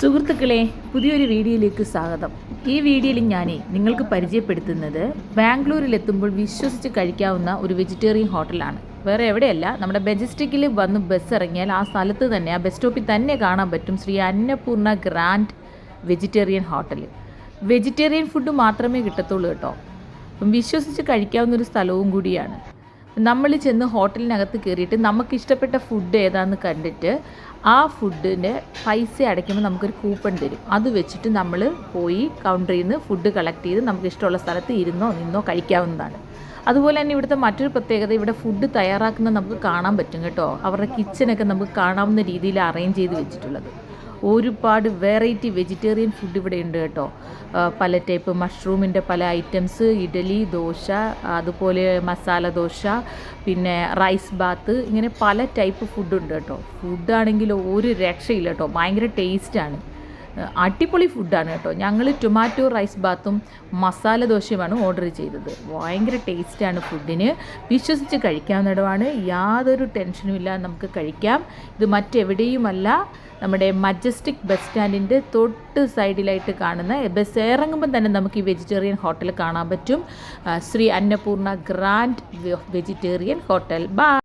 സുഹൃത്തുക്കളെ പുതിയൊരു വീഡിയോയിലേക്ക് സ്വാഗതം. ഈ വീഡിയോയിൽ ഞാൻ നിങ്ങൾക്ക് പരിചയപ്പെടുത്തുന്നത് ബാംഗ്ലൂരിൽ എത്തുമ്പോൾ വിശ്വസിച്ച് കഴിക്കാവുന്ന ഒരു വെജിറ്റേറിയൻ ഹോട്ടലാണ്. വേറെ എവിടെയല്ല നമ്മുടെ ബെജസ്റ്റിക്കിൽ വന്ന് ബസ് ഇറങ്ങിയാൽ ആ സ്ഥലത്ത് തന്നെ ആ ബസ് സ്റ്റോപ്പിൽ തന്നെ കാണാൻ പറ്റും Sri Annapurna grand vegetarian hotel vegetarian food മാത്രമേ കിട്ടത്തുള്ളൂ കേട്ടോ. വിശ്വസിച്ച് കഴിക്കാവുന്ന ഒരു സ്ഥലവും കൂടിയാണ്. നമ്മൾ ചെന്ന് ഹോട്ടലിനകത്ത് കയറിയിട്ട് നമുക്ക് ഇഷ്ടപ്പെട്ട ഫുഡ് ഏതാണെന്ന് കണ്ടിട്ട് ആ ഫുഡിന്റെ പൈസ അടയ്ക്കുമ്പോൾ നമുക്കൊരു കൂപ്പൺ തരും. അത് വെച്ചിട്ട് നമ്മൾ പോയി കൗണ്ടറിൽ നിന്ന് ഫുഡ് കളക്ട് ചെയ്ത് നമുക്ക് ഇഷ്ടമുള്ള സ്ഥലത്ത് ഇരുന്നോ നിന്നോ കഴിക്കാവുന്നതാണ്. അതുപോലെ തന്നെ ഇവിടുത്തെ മറ്റൊരു പ്രത്യേകത ഇവിടെ ഫുഡ് തയ്യാറാക്കുന്നത് നമുക്ക് കാണാൻ പറ്റും കേട്ടോ. അവരുടെ കിച്ചനൊക്കെ നമുക്ക് കാണാവുന്ന രീതിയിൽ അറേഞ്ച് ചെയ്ത് വെച്ചിട്ടുള്ളത്. ഒരുപാട് വെറൈറ്റി വെജിറ്റേറിയൻ ഫുഡ് ഇവിടെ ഉണ്ട് കേട്ടോ. പല ടൈപ്പ് മഷ്റൂമിന്റെ പല ഐറ്റംസ് ഇഡലി ദോശ അതുപോലെ മസാല ദോശ പിന്നെ റൈസ് ബാത്ത് ഇങ്ങനെ പല ടൈപ്പ് ഫുഡ് ഉണ്ട് കേട്ടോ. ഫുഡാണെങ്കിൽ ഒരു രക്ഷയില്ല കേട്ടോ. ഭയങ്കര ടേസ്റ്റാണ് അടിപൊളി ഫുഡാണ് കേട്ടോ. ഞങ്ങൾ ടൊമാറ്റോ റൈസ് ബാത്തും മസാല ദോശയുമാണ് ഓർഡർ ചെയ്തത്. ഭയങ്കര ടേസ്റ്റാണ് ഫുഡിന് വിശ്വസിച്ച് കഴിക്കാവുന്നിടമാണ്. യാതൊരു ടെൻഷനും ഇല്ല നമുക്ക് കഴിക്കാം. ഇത് മറ്റെവിടെയുമല്ല നമ്മുടെ മജസ്റ്റിക് ബസ് സ്റ്റാൻഡിന്റെ തൊട്ട് സൈഡിലായിട്ട് കാണുന്ന ബസ് ഇറങ്ങുമ്പോൾ തന്നെ നമുക്ക് ഈ വെജിറ്റേറിയൻ ഹോട്ടൽ കാണാൻ പറ്റും. Sri Annapurna grand vegetarian hotel ബാ